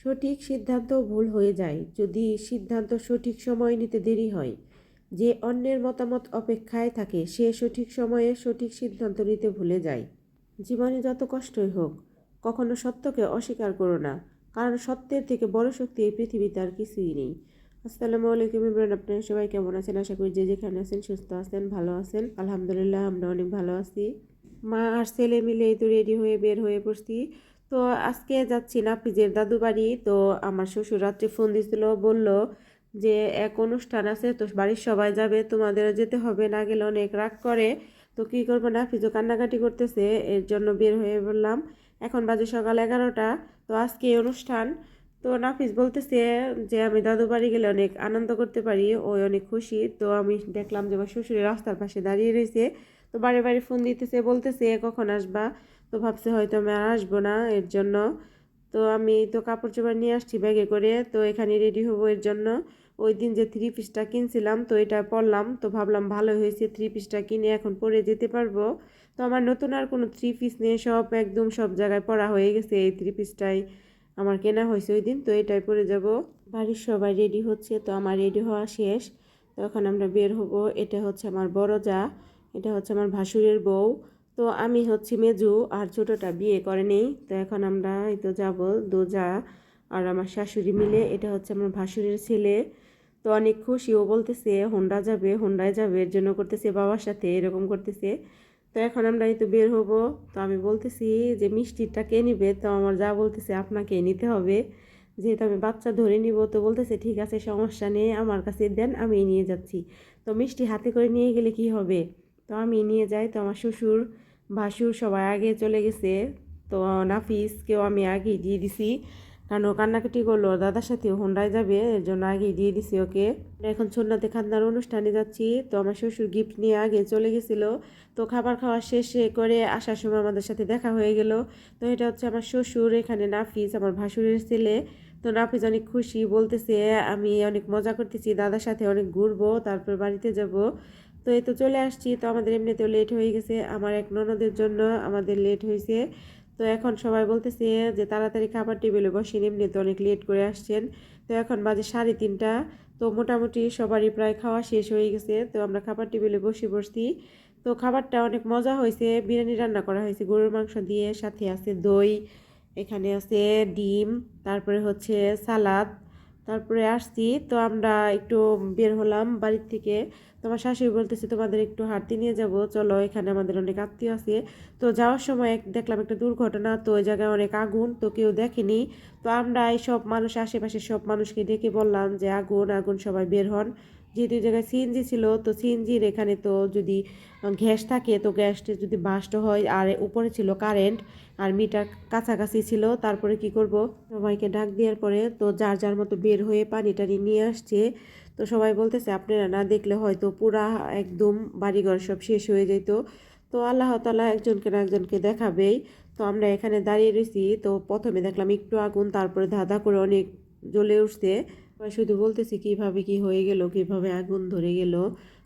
সঠিক সিদ্ধান্ত ভুল হয়ে যায় যদি সিদ্ধান্ত সঠিক সময় নিতে দেরি হয়। যে অন্যের মতামত অপেক্ষায় থাকে সে সঠিক সময়ে সঠিক সিদ্ধান্ত নিতে ভুলে যায়। জীবনে যত কষ্টই হোক, কখনো সত্যকে অস্বীকার করো না, কারণ সত্যের থেকে বড় শক্তি এই পৃথিবীতে আর কিছুই নেই। আসসালামু আলাইকুম ইমরান, আপনারা সবাই কেমন আছেন? আশা করি যে যেখানে আছেন সুস্থ আছেন, ভালো আছেন। আলহামদুলিল্লাহ, আমরা অনেক ভালো আছি। মা আর ছেলে মিলে এই তো রেডি হয়ে বের হয়ে পড়ছি। তো আজকে যাচ্ছি নাফিজের দাদু বাড়ি তো আমার শ্বশুর রাত্রে ফোন দিছিল বলল যে, এক অনুষ্ঠান আছে, তো বাড়ির সবাই যাবে তোমাদেরও যেতে হবে, না গেলে অনেক রাগ করে। তো কী করব না নাফিজও কান্নাকাটি করতেছে, এর জন্য বের হয়ে বললাম, এখন বাজে সকাল এগারোটা, তো আজকে অনুষ্ঠান। তো নাফিস বলতেছে যে, আমি দাদু বাড়ি গেলে অনেক আনন্দ করতে পারি, ওই অনেক খুশি। তো আমি দেখলাম যে, আমার শ্বশুরের রাস্তার পাশে দাঁড়িয়ে রয়েছে। তো বাড়ি বাড়ি ফোন দিতেছে, বলতেছে, কখন আসবা? তো ভাবছে হয়তো আমি আর আসব না, এর জন্য। তো আমি তো কাপড় চোপড় নিয়ে আসছি ব্যাগে করে, তো এখানে রেডি হব এর জন্য। ওই দিন যে থ্রি পিসটা কিনছিলাম, তো এটা পরলাম, তো ভাবলাম ভালো হয়েছে থ্রি পিসটা কিনে এখন পরে যেতে পারব। তো আমার নতুন আর কোনো থ্রি পিস নিয়ে সব, একদম সব জায়গায় পরা হয়ে গেছে এই থ্রি পিসটাই আমার কেনা হয়েছে ওই দিন, তো এটাই পরে যাব। বাড়ির সবাই রেডি হচ্ছে, তো আমার রেডি হওয়া শেষ। তো এখন আমরা বের হব, এটা হচ্ছে আমার বড় যা, এটা হচ্ছে আমার ভাসুরের বউ। তো আমি হচ্ছি মেজু আর ছোটোটা বিয়ে করেনি তো এখন আমরা এই তো যাব দোজা আর আমার শাশুড়ি মিলে। এটা হচ্ছে আমার ভাসুরের ছেলে। তো অনেক খুশি। ও বলতেছে, হোন্ডা যাবে, হোন্ডায় যাবে। এর জন্য করতেছে বাবার সাথে, এরকম করতেছে। তো এখন আমরা এই তো বের হব। তো আমি বলতেছি যে, মিষ্টিটা কে নিবে? তো আমার যা বলতেছে আপনাকে নিতে হবে। যেহেতু আমি বাচ্চা ধরে নিব, তো বলতেছে, ঠিক আছে, সমস্যা নেই। আমার কাছে দেন, আমি নিয়ে যাচ্ছি। তো মিষ্টি হাতে করে নিয়ে গেলে কি হবে? তো আমি নিয়ে যাই তো আমার শ্বশুর। ভাসুর সবাই আগে চলে গেছে। তো নাফিসকেও আমি আগেই দিয়ে দিছি। কারণ ও কান্নাকাটি করল দাদার সাথে হোন্ডায় যাবে, এর জন্য আগেই দিয়ে দিছি ওকে। এখন সন্ধ্যাতে খান্নার অনুষ্ঠানে যাচ্ছি। তো আমার শ্বশুর গিফট নিয়ে আগে চলে গেছিল। তো খাবার খাওয়া শেষে করে আসার সময় আমাদের সাথে দেখা হয়ে গেল। তো এটা হচ্ছে আমার শ্বশুর, এখানে নাফিস, আমার ভাসুরের ছেলে। তো নাফিস অনেক খুশি, বলতেছে, আমি অনেক মজা করতেছি, দাদার সাথে অনেক ঘুরবো, তারপর বাড়িতে যাব। তো এই তো চলে আসছি। তো আমাদের এমনিতেও লেট হয়ে গেছে। আমার এক ননদের জন্য আমাদের লেট হয়েছে। তো এখন সবাই বলতেছে যে তাড়াতাড়ি খাবার টেবিলে বসেন। এমনিতে অনেক লেট করে আসছেন। তো এখন বাজে সাড়ে তিনটা। তো মোটামুটি সবারই প্রায় খাওয়া শেষ হয়ে গেছে। তো আমরা খাবার টেবিলে বসে বসছি তো খাবারটা অনেক মজা হয়েছে। বিরিয়ানি রান্না করা হয়েছে। গরুর মাংস দিয়ে। সাথে আছে দই। এখানে আছে ডিম। তারপরে হচ্ছে সালাদ। তারপরে আসছি, তো আমরা একটু বের হলাম বাড়ির থেকে। তোমার শাশুড়ি বলতেছে, তোমাদের একটু হাঁটতে নিয়ে যাব, চলো এখানে আমাদের অনেক আত্মীয় আছে। তো যাওয়ার সময় এক দেখলাম একটা দুর্ঘটনা, তো ওই জায়গায় অনেক আগুন, তো কেউ দেখেনি। তো আমরা এই সব মানুষ আশেপাশে সব মানুষকে ডেকে বললাম যে, আগুন আগুন, সবাই বের হন। যেহেতু জায়গায় সিএনজি ছিল, তো সিএনজির এখানে তো যদি গ্যাস থাকে, তো গ্যাসটা যদি বাস্ট হয়, আর উপরে ছিল কারেন্ট, আর মিটার কাছাকাছি ছিল, তারপরে কি করব? সবাইকে ডাক দেওয়ার পরে তো যার যার মতো বের হয়ে পানি টানি নিয়ে আসছে। তো সবাই বলতেছে, আপনারা না দেখলে হয়তো পুরা একদম বাড়িঘর সব শেষ হয়ে যেত। তো আল্লাহ তালা একজনকে না একজনকে দেখাবেই। তো আমরা এখানে দাঁড়িয়ে রয়েছি তো প্রথমে দেখলাম একটু আগুন, তারপরে ধাঁধা করে অনেক জ্বলে উঠছে। শুধু বলতেছি কীভাবে কি হয়ে গেল, কীভাবে আগুন ধরে গেল।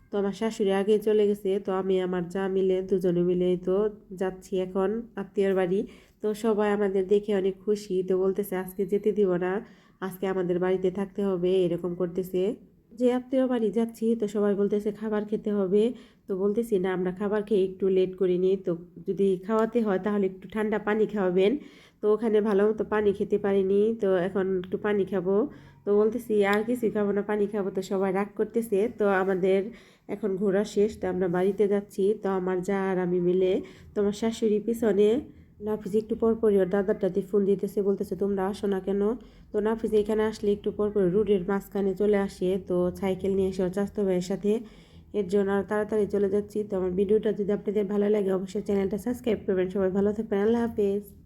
তো আমার শাশুড়ি আগে চলে গেছে, তো আমি আমার যা মিলে, দুজনে মিলে তো যাচ্ছি এখন আত্মীয়র বাড়ি। তো সবাই আমাদের দেখে অনেক খুশি, তো বলতেছে আজকে যেতে দিব না, আজকে আমাদের বাড়িতে থাকতে হবে, এরকম করতেছে। যে আত্মীয় বাড়ি যাচ্ছি, তো সবাই বলতেছে খাবার খেতে হবে। তো বলতেছি না, আমরা খাবার খেয়ে একটু লেট করিনি তো যদি খাওয়াতে হয় তাহলে একটু ঠান্ডা পানি খাওয়াবেন। তো ওখানে ভালো মতো পানি খেতে পারিনি, তো এখন একটু পানি খাব। তো বলতেছি, আর কিছু খাব না, পানি খাব, তো সবাই রাগ করতেছে। তো আমাদের এখন ঘোরা শেষ, তো আমরা বাড়িতে যাচ্ছি। তো আমার যা আর আমি মিলে তোমার শাশুড়ি পিছনে নাফিজ একটু পর পরই ওর দাদারটাতে ফোন দিতেছে, বলতেছে, তোমরা আসো না কেন? তো নাফিজ এখানে আসলে একটু পর পর রুডের মাঝখানে চলে আসে, তো সাইকেল নিয়ে এসে ওর চাস্ত ভাইয়ের সাথে। এর জন্য আর তাড়াতাড়ি চলে যাচ্ছি। তো আমার ভিডিওটা যদি আপনাদের ভালো লাগে, অবশ্যই চ্যানেলটা সাবস্ক্রাইব করবেন। সবাই ভালো থাকবেন। আল্লাহ হাফেজ।